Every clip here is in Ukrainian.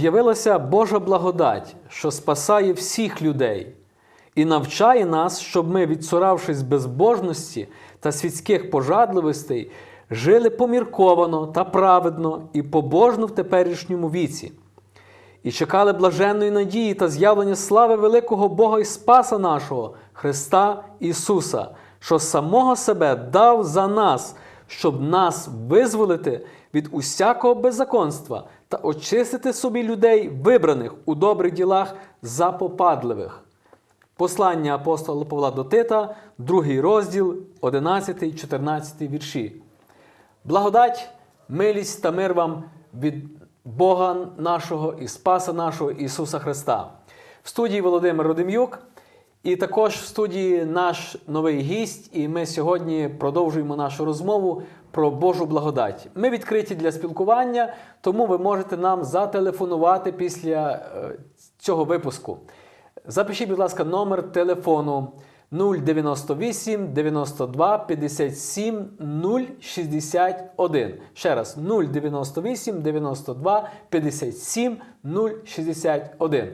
З'явилася Божа благодать, що спасає всіх людей, і навчає нас, щоб ми, відсуравшись безбожності та світських пожадливостей, жили помірковано та праведно і побожно в теперішньому віці, і чекали блаженної надії та з'явлення слави великого Бога і Спаса нашого, Христа Ісуса, що самого себе дав за нас, щоб нас визволити від усякого беззаконства та очистити собі людей, вибраних у добрих ділах запопадливих. Послання апостола Павла до Тита, другий розділ, 11, 14 вірші. Благодать, милість та мир вам від Бога нашого і Спаса нашого Ісуса Христа. В студії Володимир Родим'юк, і також в студії наш новий гість, і ми сьогодні продовжуємо нашу розмову про Божу благодать. Ми відкриті для спілкування, тому ви можете нам зателефонувати після е, цього випуску. Запишіть, будь ласка, номер телефону 098 92 57 061. Ще раз 098 92 57 061.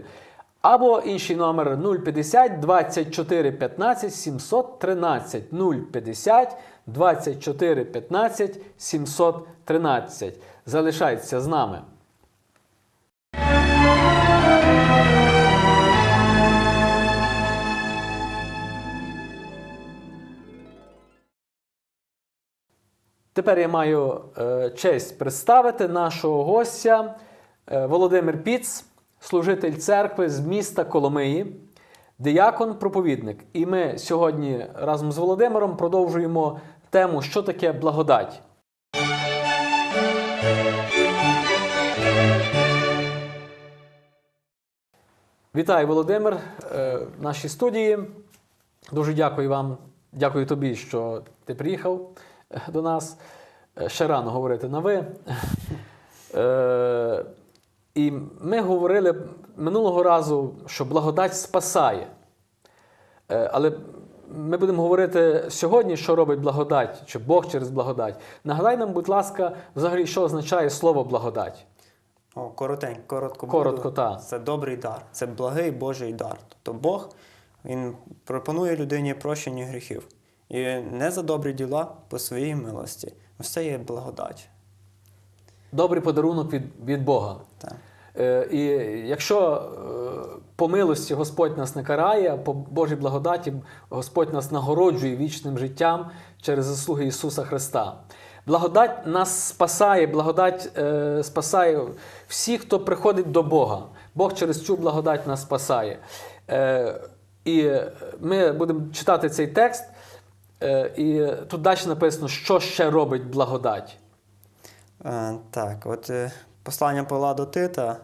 Або інший номер 050 24 15 713 050 24 15 713. Залишайтеся з нами. Тепер я маю е, честь представити нашого гостя е, Володимир Піц, служитель церкви з міста Коломиї, диякон-проповідник. І ми сьогодні разом з Володимиром продовжуємо тему, що таке благодать. Вітаю, Володимир, е, в нашій студії. Дуже дякую вам, дякую тобі, що ти приїхав е, до нас. Е, Ще рано говорити на ви. І ми говорили минулого разу, що благодать спасає. Е, Але ми будемо говорити сьогодні, що робить благодать, чи Бог через благодать. Нагадай нам, будь ласка, взагалі, що означає слово благодать. О, коротенько, коротко Коротко, та. Це добрий дар, це благий Божий дар. Тобто Бог він пропонує людині прощення гріхів. І не за добрі діла по своїй милості. Все є благодать. Добрий подарунок від, від Бога. Так. Е, І якщо е, по милості Господь нас не карає, по Божій благодаті Господь нас нагороджує вічним життям через заслуги Ісуса Христа. Благодать нас спасає, благодать е, спасає всіх, хто приходить до Бога. Бог через цю благодать нас спасає. Е, і ми будемо читати цей текст, е, і тут далі написано, що ще робить благодать. Е, так, от е, послання Павла до Тита,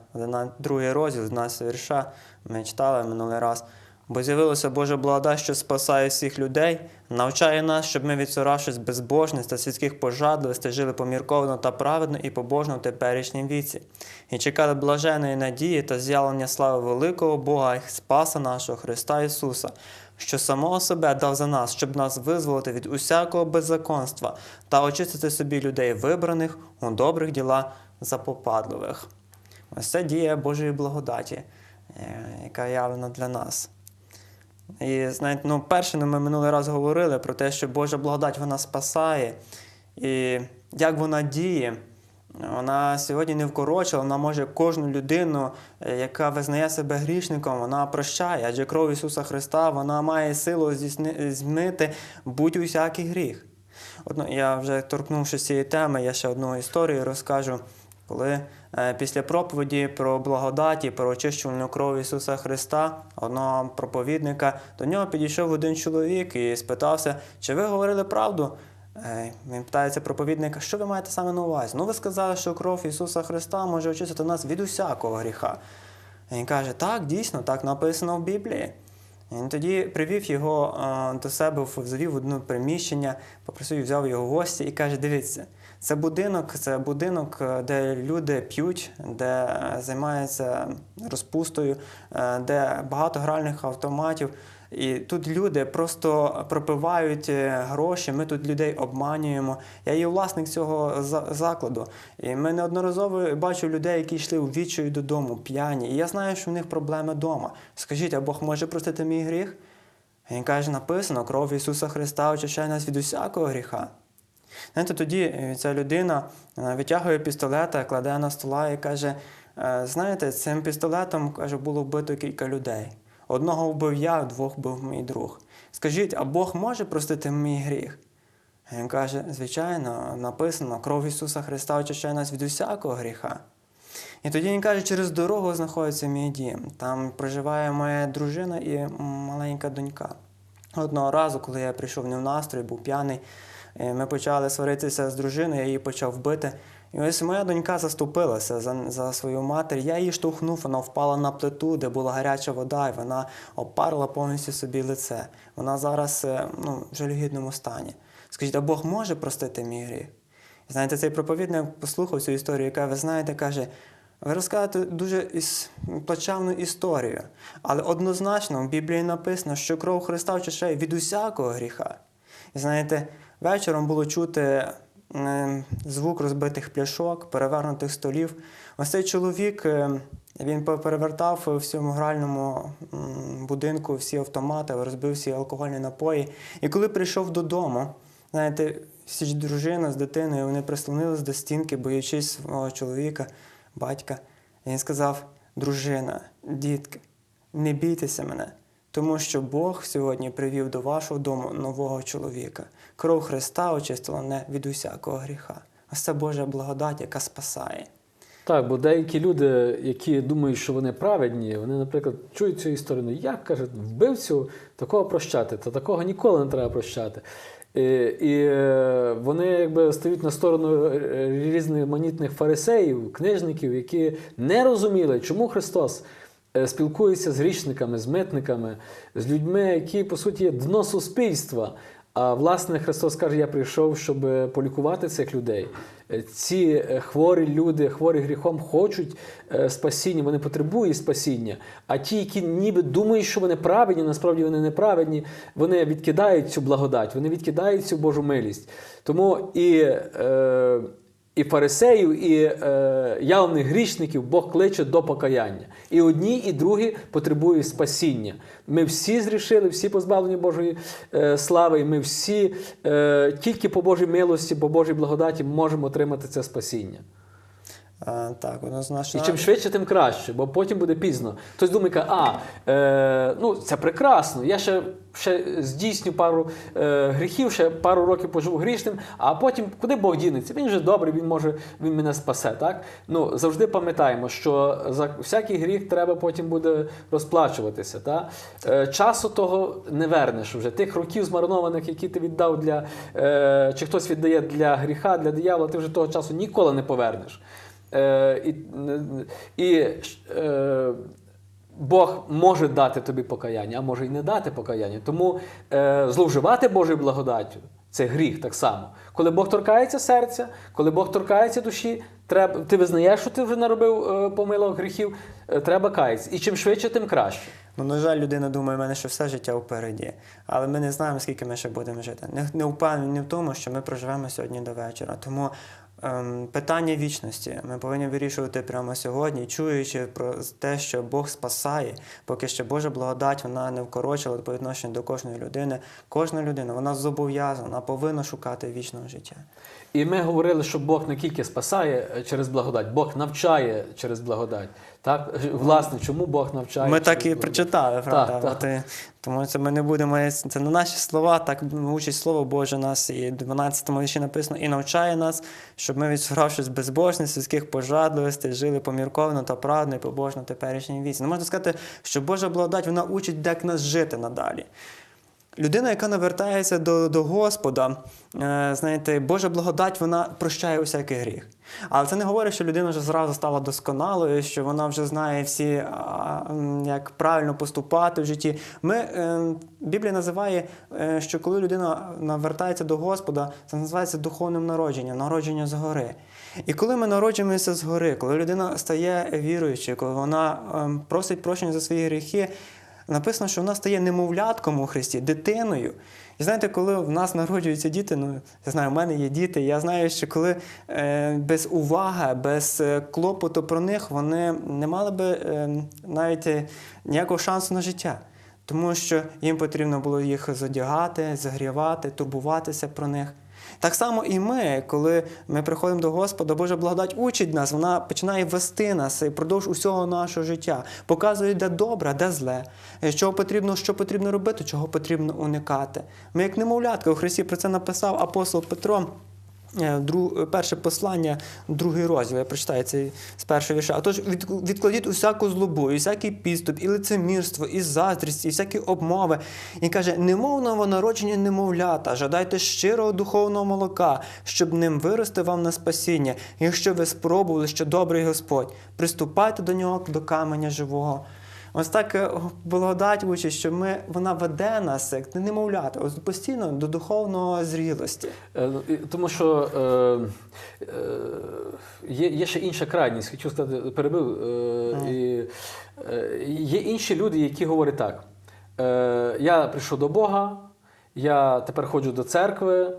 другий розділ, 12 вірша, ми читали минулий раз. Бо з'явилася Божа благодать, що спасає всіх людей, навчає нас, щоб ми, відсоравшись безбожність та світських пожадливостей, жили помірковано та праведно і побожно в теперішнім віці, і чекали блаженої надії та з'явлення слави великого Бога і Спаса нашого Христа Ісуса, що самого себе дав за нас, щоб нас визволити від усякого беззаконства та очистити собі людей вибраних у добрих ділах запопадливих. Ось це дія Божої благодаті, е, яка явлена для нас. І знаєте, ну, перше, ну, ми минулий раз говорили про те, що Божа благодать вона спасає. І як вона діє, вона сьогодні не вкорочила, вона може кожну людину, е, яка визнає себе грішником, вона прощає. Адже кров Ісуса Христа вона має силу змити будь-усякий гріх. От, ну, я вже торкнувшись цієї теми, я ще одну історію розкажу. Коли е, після проповіді про благодаті, про очищувальну кров Ісуса Христа, одного проповідника, до нього підійшов один чоловік і спитався, чи ви говорили правду? Е, Він питається проповідника, що ви маєте саме на увазі? Ну, ви сказали, що кров Ісуса Христа може очистити нас від усякого гріха. Він каже, так, дійсно, так написано в Біблії. Він тоді привів його е, до себе, завів в одне приміщення, попросив, взяв його в гості і каже: дивіться, Це будинок, це будинок, е, де люди п'ють, де займаються розпустою, де багато гральних автоматів. І тут люди просто пропивають е, гроші. Ми тут людей обманюємо. Я є власник цього закладу. І ми неодноразово бачу людей, які йшли у відчаю додому, п'яні. І я знаю, що в них проблеми вдома. Скажіть, а Бог може простити мій гріх? Він каже, написано, кров Ісуса Христа очищає нас від усякого гріха. Знаєте, тоді е, ця людина е, витягує пістолета, кладе на стола і каже: «Е, знаєте, цим пістолетом каже, було вбито кілька людей. Одного вбив я, двох вбив мій друг. Скажіть, а Бог може простити мій гріх? Він каже, звичайно, написано, кров Ісуса Христа очищає нас від усякого гріха. І тоді він каже, через дорогу знаходиться мій дім. Там проживає моя дружина і маленька донька. Одного разу, коли я прийшов не в настрій, був п'яний, ми почали сваритися з дружиною, я її почав бити. І ось моя донька заступилася за, за свою матір. Я її штовхнув, вона впала на плиту, де була гаряча вода, і вона опарила повністю собі лице. Вона зараз е, ну, в жалюгідному стані. Скажіть, а Бог може простити мій гріх? Знаєте, цей проповідник послухав цю історію, яка, ви знаєте, каже, ви розказуєте дуже плачевну історію, але однозначно в Біблії написано, що кров Христа очищає від усякого гріха. І знаєте, вечором було чути звук розбитих пляшок, перевернутих столів. Ось цей чоловік е, він перевертав в цьому гральному будинку всі автомати, розбив всі алкогольні напої. І коли прийшов додому, знаєте, всі дружина з дитиною, вони прислонились до стінки, боячись свого чоловіка, батька. І він сказав: дружина, дітки, не бійтеся мене, тому що Бог сьогодні привів до вашого дому нового чоловіка. Кров Христа очистила мене від усякого гріха. Ось це Божа благодать, яка спасає. Так, бо деякі люди, які думають, що вони праведні, вони, наприклад, чують цю історію, як кажуть, вбивцю такого прощати, то такого ніколи не треба прощати. І, і е, вони якби стають на сторону е, різноманітних фарисеїв, книжників, які не розуміли, чому Христос е, спілкується з грішниками, з митниками, з людьми, які по суті є дно суспільства. А власне Христос каже: Я прийшов, щоб е, полікувати цих людей. Е, Ці хворі люди, хворі гріхом, хочуть спасіння, вони потребують спасіння. А ті, які ніби думають, що вони праведні, насправді вони неправедні, вони відкидають цю благодать, вони відкидають цю Божу милість. Тому і, е, і фарисеїв, і е, явних грішників Бог кличе до покаяння. І одні, і другі потребують спасіння. Ми всі зрішили, всі позбавлені Божої е, слави, і ми всі е, тільки по Божій милості, по Божій благодаті можемо отримати це спасіння. Так, однозначно. І чим швидше, тим краще, бо потім буде пізно. Хтось думає, а е, ну це прекрасно. Я ще, ще здійсню пару е, гріхів, ще пару років поживу грішним, а потім куди Бог дінеться? Він же добрий, він може він мене спасе. Так? Ну, завжди пам'ятаємо, що за всякий гріх треба потім буде розплачуватися. Так? Е, часу того не вернеш вже. Тих років змарнованих, які ти віддав для е, чи хтось віддає для гріха, для диявола, ти вже того часу ніколи не повернеш. Е, і і е, Бог може дати тобі покаяння, а може й не дати покаяння. Тому е, зловживати Божою благодаттю це гріх так само. Коли Бог торкається серця, коли Бог торкається душі, треба, ти визнаєш, що ти вже наробив помилок гріхів, треба каятися. І чим швидше, тим краще. Ну, на жаль, людина думає, в мене що все життя впереді. Але ми не знаємо, скільки ми ще будемо жити. Не, не впевнені в тому, що ми проживемо сьогодні до вечора. Тому питання вічності ми повинні вирішувати прямо сьогодні, чуючи про те, що Бог спасає, поки що Божа благодать вона не вкорочила по відношенню до кожної людини. Кожна людина вона зобов'язана, повинна шукати вічного життя. І ми говорили, що Бог не тільки спасає е, через благодать, Бог навчає через благодать. Так? Власне, чому Бог навчає? Ми так і прочитали, правда? Так, і- тому це ми не будемо. Це не наші слова, так учить Слово Боже нас. І в 12-му вірші написано, і навчає нас, щоб ми, відсуравшись безбожність, людських пожадливостей, жили помірковано та правдно і побожно теперішній віці. Ну, можна сказати, що Божа благодать вона учить, як нас жити надалі. Людина, яка навертається до, до Господа, е, знаєте, Божа благодать, вона прощає усякий гріх. Але це не говорить, що людина вже зразу стала досконалою, що вона вже знає всі, а, як правильно поступати в житті. Ми, е, Біблія називає, е, що коли людина навертається до Господа, це називається духовним народженням, народження згори. І коли ми народжуємося згори, коли людина стає віруючою, коли вона ем, просить прощення за свої гріхи, написано, що вона стає немовлятком у Христі, дитиною. І знаєте, коли в нас народжуються діти, ну я знаю, в мене є діти, я знаю, що коли е, без уваги, без е, клопоту про них, вони не мали би е, навіть е, ніякого шансу на життя. Тому що їм потрібно було їх задягати, загрівати, турбуватися про них. Так само і ми, коли ми приходимо до Господа, Божа благодать учить нас, вона починає вести нас впродовж усього нашого життя, показує, де добре, де зле, що потрібно, що потрібно робити, чого потрібно уникати. Ми, як немовлятка, у Христі про це написав апостол Петро. Е, Перше послання, другий розділ, я прочитаю цей з першого вірша. А тож від, відкладіть усяку злобу, і всякий підступ, і лицемірство, і заздрість, і всякі обмови. І каже: немов новонароджені немовлята, жадайте щирого духовного молока, щоб ним вирости вам на спасіння. Якщо ви спробували, що добрий Господь, приступайте до нього до каменя живого. Ось так е, благодать учить, що ми, вона веде нас, як немовлята, ось постійно до духовної зрілості. Е, ну, Тому що е, е, є, є ще інша крайність, хочу сказати, перебив. Е, і, е, є інші люди, які говорять так: е, я прийшов до Бога, я тепер ходжу до церкви.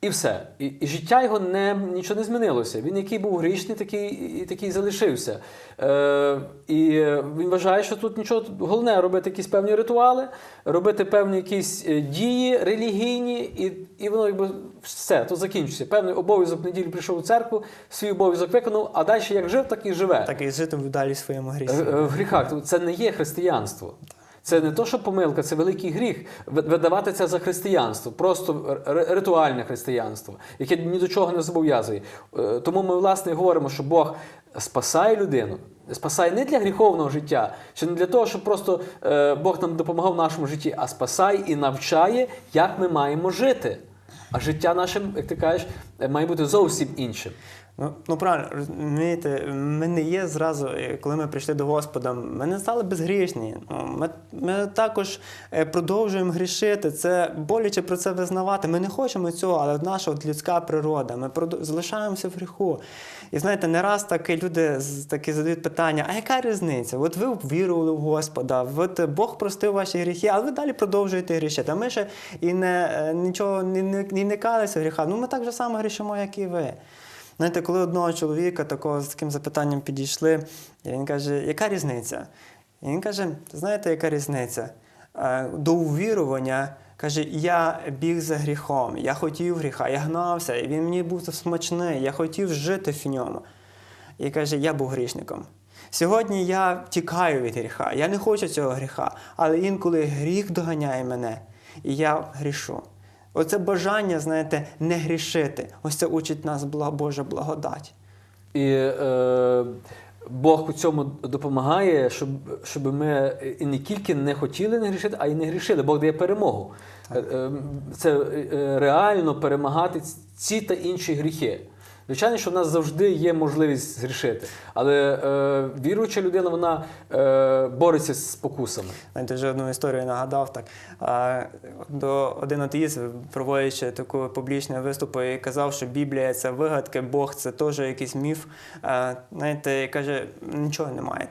І все. І, і життя його не, нічого не змінилося. Він який був грішний, такий і такий залишився. Е, і він вважає, що тут нічого головне робити якісь певні ритуали, робити певні якісь е, дії релігійні, і, і воно якби все, то закінчиться. Певний обов'язок в неділю прийшов у церкву, свій обов'язок виконав, а далі як жив, так і живе. Так і жити далі своєму грісі. Е, е, В гріхах це не є християнство. Це не то, що помилка, це великий гріх ви- видавати це за християнство, просто ритуальне християнство, яке ні до чого не зобов'язує. Е, Тому ми, власне, говоримо, що Бог спасає людину, спасає не для гріховного життя, чи не для того, щоб просто е, Бог нам допомагав в нашому житті, а спасає і навчає, як ми маємо жити. А життя наше, як ти кажеш, має бути зовсім іншим. Ну, ну правильно, розумієте, ми не є зразу, е, коли ми прийшли до Господа, ми не стали безгрішні. Ну, Ми, ми також е, продовжуємо грішити. Це боляче про це визнавати. Ми не хочемо цього, але наша от людська природа. Ми залишаємося в гріху. І знаєте, не раз таки люди таки задають питання: а яка різниця? От ви вірували в Господа, от Бог простив ваші гріхи, але ви далі продовжуєте грішити. А ми ще і не е, нічого не, не, не никалися в гріха. Ну ми так же само грішимо, як і ви. Знаєте, коли одного чоловіка такого з таким запитанням підійшли, і він каже, яка різниця? І він каже: знаєте, яка різниця? До увірування каже, я біг за гріхом, я хотів гріха, я гнався, і він мені був смачний, я хотів жити в ньому. І каже, я був грішником. Сьогодні я тікаю від гріха, я не хочу цього гріха, але інколи гріх доганяє мене, і я грішу. Оце бажання, знаєте, не грішити. Ось це учить нас Божа благодать. І е, Бог у цьому допомагає, щоб, щоб ми і не тільки не хотіли не грішити, а й не грішили. Бог дає перемогу. Е, е, Це е, реально перемагати ці та інші гріхи. Звичайно, що в нас завжди є можливість зрішити, але е, віруюча людина вона е, бореться з спокусами. Знаєте, вже одну історію нагадав так. А, до один атеїст, проводячи таку публічний виступ, і казав, що Біблія це вигадки, Бог це теж якийсь міф. А, знаєте, каже, нічого немає.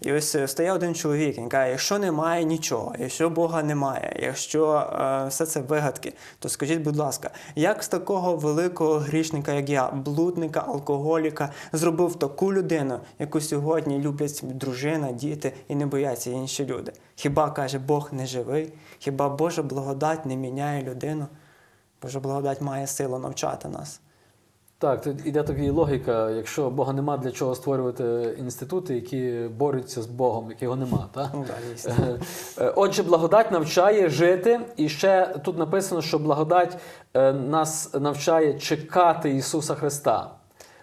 І ось е, стає один чоловік, він каже, якщо немає нічого, якщо Бога немає, якщо е, все це вигадки, то скажіть, будь ласка, як з такого великого грішника, як я, блудника, алкоголіка, зробив таку людину, яку сьогодні люблять дружина, діти і не бояться інші люди? Хіба каже, Бог не живий? Хіба Божа благодать не міняє людину? Божа благодать має силу навчати нас. Так, тут іде така логіка, якщо Бога нема, для чого створювати інститути, які борються з Богом, якого нема. Так? Ну. Е, е, Отже, благодать навчає жити, і ще тут написано, що благодать е, нас навчає чекати Ісуса Христа.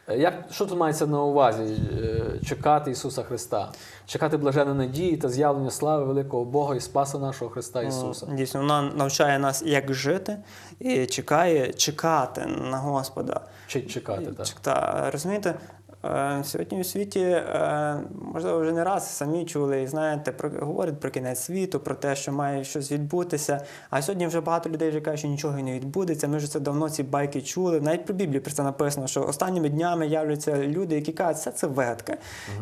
Е, Як, що тут мається на увазі? Е, Чекати Ісуса Христа, чекати блаженої надії та з'явлення слави великого Бога і Спаса нашого Христа Ісуса. Ну, Дійсно, вона навчає нас, як жити, і чекає чекати на Господа. Чи чекати, так. Та, розумієте, сьогодні у світі, е, можливо, вже не раз самі чули і знаєте, про, говорять про кінець світу, про те, що має щось відбутися. А сьогодні вже багато людей вже кажуть, що нічого не відбудеться. Ми вже це давно ці байки чули. Навіть про Біблію про це написано, що останніми днями являться люди, які кажуть, все це вигадка.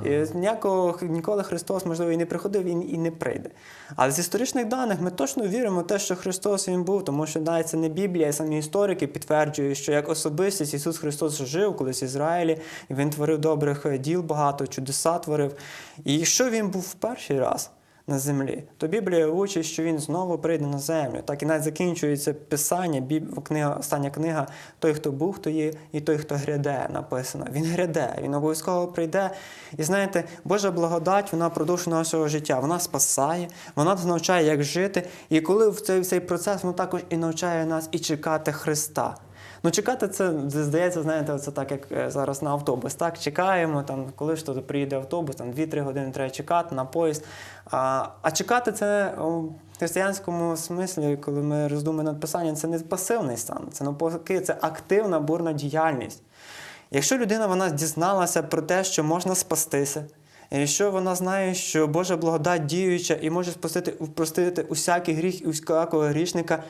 І ніякого ніколи Христос, можливо, і не приходив, і, і не прийде. Але з історичних даних ми точно віримо в те, що Христос він був, тому що навіть це не Біблія, а самі історики підтверджують, що як особистість Ісус Христос жив колись в Ізраїлі, і Він творив добрих е, діл багато, чудеса творив. І якщо він був в перший раз на землі, то Біблія учить, що він знову прийде на землю. Так і навіть закінчується писання, біб... книга, остання книга Той, хто був, хто є, і той, хто гряде, написано. Він гряде, він обов'язково прийде. І знаєте, Божа благодать, вона продовж нашого життя, вона спасає, вона навчає, як жити. І коли в цей, в цей процес вона також і навчає нас і чекати Христа. Ну, чекати це здається, знаєте, це так, як е, зараз на автобус. Так, чекаємо, там, коли ж то приїде автобус, там 2-3 години треба чекати на поїзд. А, а чекати це у християнському смислі, коли ми роздумуємо над писанням, це не пасивний стан, це навпаки, це активна бурна діяльність. Якщо людина вона дізналася про те, що можна спастися, і якщо вона знає, що Божа благодать діюча і може спастити, простити усякий гріх і усякого грішника,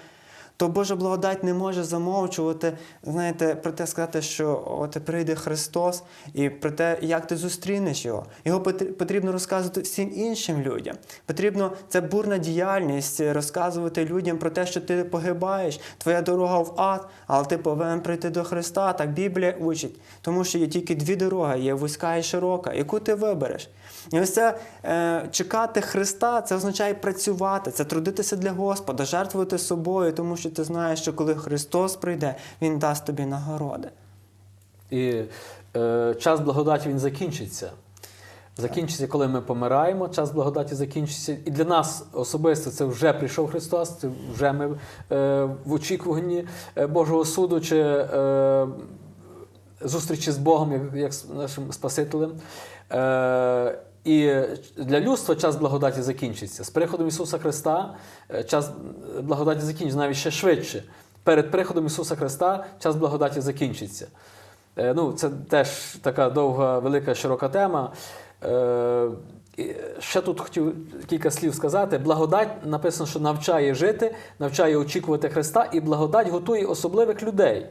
то Божа благодать не може замовчувати, знаєте, про те сказати, що от прийде Христос, і про те, як ти зустрінеш його. Його потрібно розказувати всім іншим людям. Потрібно це бурна діяльність розказувати людям про те, що ти погибаєш, твоя дорога в ад, але ти повинен прийти до Христа. Так Біблія учить, тому що є тільки дві дороги: є вузька і широка, яку ти вибереш. І ось це е, чекати Христа, це означає працювати, це трудитися для Господа, жертвувати собою, тому що ти знаєш, що коли Христос прийде, Він дасть тобі нагороди. І е, час благодаті він закінчиться. Закінчиться, коли ми помираємо, час благодаті закінчиться. І для нас особисто це вже прийшов Христос, це вже ми е, в очікуванні е, Божого суду чи е, зустрічі з Богом, як, як з нашим Спасителем. Е, і для людства час благодаті закінчиться. З приходом Ісуса Христа е, час благодаті закінчиться навіть ще швидше. Перед приходом Ісуса Христа час благодаті закінчиться. Е, Ну, це теж така довга, велика, широка тема. Е, Ще тут хотів кілька слів сказати. Благодать написано, що навчає жити, навчає очікувати Христа, і благодать готує особливих людей.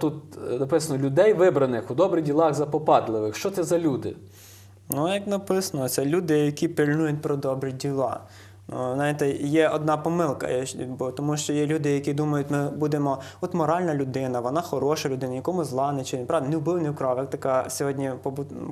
Тут написано людей вибраних у добрих ділах запопадливих. Що це за люди? Ну, як написано, це люди, які пильнують про добрі діла. Знаєте, є одна помилка, тому що є люди, які думають, ми будемо от моральна людина, вона хороша людина, нікому зла не чинить. Правда, не вбив, не вкрав. Як така сьогодні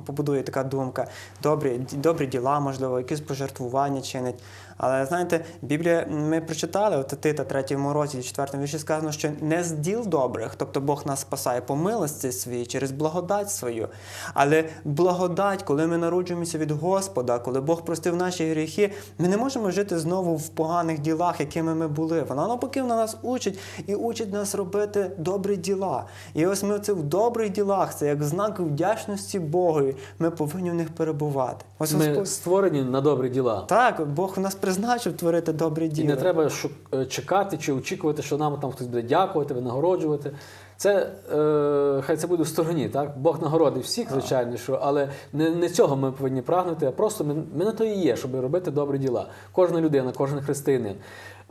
побудує така думка. Добрі, добрі діла, можливо, якісь пожертвування чинить. Але знаєте, Біблія ми прочитали от Тита, третьому розділі, четвертому вірші сказано, що не з діл добрих, тобто Бог нас спасає по милості своїй, через благодать свою. Але благодать, коли ми народжуємося від Господа, коли Бог простив наші гріхи, ми не можемо жити знову в поганих ділах, якими ми були. Вона навпаки вона нас учить і учить нас робити добрі діла. І ось ми це в добрих ділах, це як знак вдячності Богові. Ми повинні в них перебувати. Ось Ми Господь. створені на добрі діла. Так, Бог нас призначив творити добрі діла. І не треба е, чекати чи очікувати, що нам там хтось буде дякувати, винагороджувати. Це е, хай це буде в стороні, так? Бог нагородив всіх, звичайно, що, але не, не цього ми повинні прагнути, а просто ми, ми на то і є, щоб робити добрі діла. Кожна людина, кожен християнин.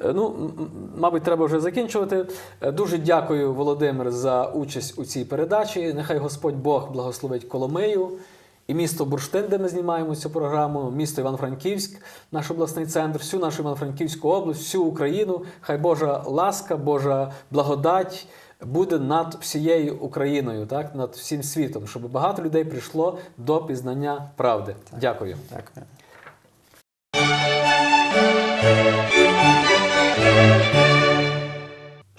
Е, Ну, мабуть, треба вже закінчувати. Е, Дуже дякую, Володимир, за участь у цій передачі. Нехай Господь Бог благословить Коломию. І місто Бурштин, де ми знімаємо цю програму, місто Івано-Франківськ, наш обласний центр, всю нашу Івано-Франківську область, всю Україну. Хай Божа ласка, Божа благодать буде над всією Україною, так, над всім світом, щоб багато людей прийшло до пізнання правди. Дякую. Дякую.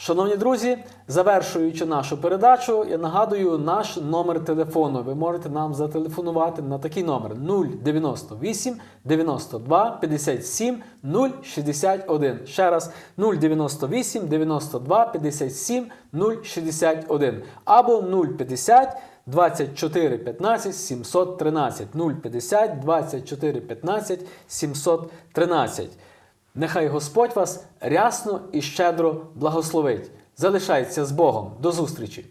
Шановні друзі, завершуючи нашу передачу, я нагадую наш номер телефону. Ви можете нам зателефонувати на такий номер 098 92 57 061. Ще раз 098 92 57 061 або 050 24 15 713 050 24 15 713. Нехай Господь вас рясно і щедро благословить. Залишайтеся з Богом. До зустрічі!